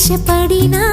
ఆశపడినా